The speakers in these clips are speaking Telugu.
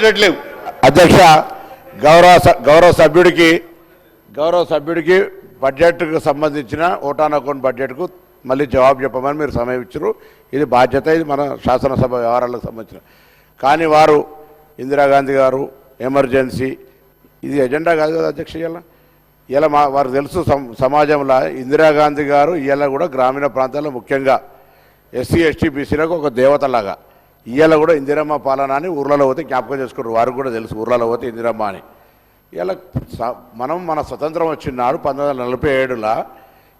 వచ్చేటట్లేవు అధ్యక్ష గౌరవ స- గౌరవ సభ్యుడికి గౌరవ సభ్యుడికి బడ్జెట్కు సంబంధించిన ఓటాన్ అకౌంట్ బడ్జెట్కు మళ్ళీ జవాబు చెప్పమని మీరు సమయం ఇచ్చారు. ఇది బాధ్యత ఇది మన శాసనసభ వ్యవహారాలకు సంబంధించిన. కానీ వారు ఇందిరాగాంధీ గారు ఎమర్జెన్సీ ఇది ఎజెండా కాదు కదా అధ్యక్ష ఇలా ఇలా మా వారు తెలుసు సమాజంలో ఇందిరాగాంధీ గారు ఇలా కూడా గ్రామీణ ప్రాంతాల్లో ముఖ్యంగా ఎస్సీ ఎస్టీ బీసీలకు ఒక దేవతలాగా. ఇవాళ కూడా ఇందిరమ్మ పాలన అని ఊర్లలో పోతే జ్ఞాపకం చేసుకున్నారు వారికి కూడా తెలుసు ఊర్లలో పోతే ఇందిరమ్మ అని. ఇలా స- మనం మన స్వతంత్రం వచ్చినాడు పంతొమ్మిది వందల నలభై ఏడులో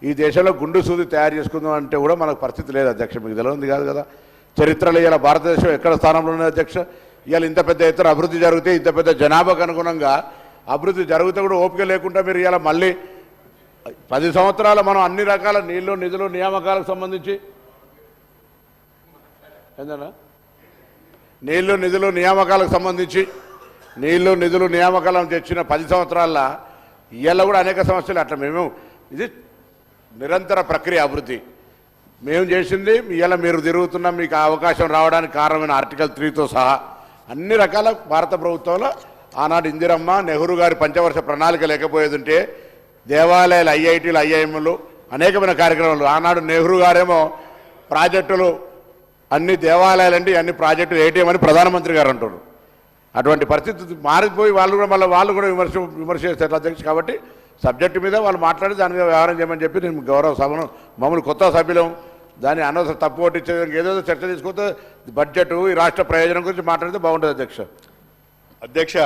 ఈ దేశంలో గుండు సూది తయారు చేసుకుందాం అంటే కూడా మనకు పరిస్థితి లేదు అధ్యక్ష మీకు తెలియదు కాదు కదా. చరిత్రలో ఇలా భారతదేశం ఎక్కడ స్థానంలో ఉన్నది అధ్యక్ష? ఇవాళ ఇంత పెద్ద ఎత్తున అభివృద్ధి జరిగితే ఇంత పెద్ద జనాభాకు అనుగుణంగా అభివృద్ధి జరిగితే కూడా ఓపిక లేకుండా మీరు ఇలా మళ్ళీ పది సంవత్సరాలు మనం అన్ని రకాల నీళ్ళు నిధులు నియామకాలకు సంబంధించి. ఏంటన్నా నీళ్ళు నిధులు నియామకాలకు సంబంధించి నీళ్ళు నిధులు నియామకాలను తెచ్చిన పది సంవత్సరాల్లో ఇవాళ కూడా అనేక సమస్యలు అట్లా మేము ఇది నిరంతర ప్రక్రియ అభివృద్ధి. మేము చేసింది ఇవాళ మీరు తిరుగుతున్న మీకు అవకాశం రావడానికి కారణమైన ఆర్టికల్ త్రీతో సహా అన్ని రకాల భారత ప్రభుత్వంలో ఆనాడు ఇందిరమ్మ నెహ్రూ గారి పంచవర్ష ప్రణాళిక లేకపోయేదింటే దేవాలయాలు ఐఐటీలు ఐఐఎంలు అనేకమైన కార్యక్రమాలు. ఆనాడు నెహ్రూ గారేమో ప్రాజెక్టులు అన్ని దేవాలయాలండి అన్ని ప్రాజెక్టులు ఏటీఎం అని ప్రధానమంత్రి గారు అంటారు అటువంటి పరిస్థితి మారిపోయి వాళ్ళు కూడా మళ్ళీ వాళ్ళు కూడా విమర్శ విమర్శ చేస్తారు అధ్యక్ష కాబట్టి సబ్జెక్టు మీద వాళ్ళు మాట్లాడి దాని మీద వ్యవహారం చేయమని చెప్పి నేను గౌరవ సభను మమ్మల్ని కొత్త సభ్యులం దాన్ని అనవసరం తప్పు కొట్టించేదానికి ఏదో చర్చ తీసుకుంటే బడ్జెట్ ఈ రాష్ట్ర ప్రయోజనం గురించి మాట్లాడితే బాగుంటుంది అధ్యక్ష. అధ్యక్ష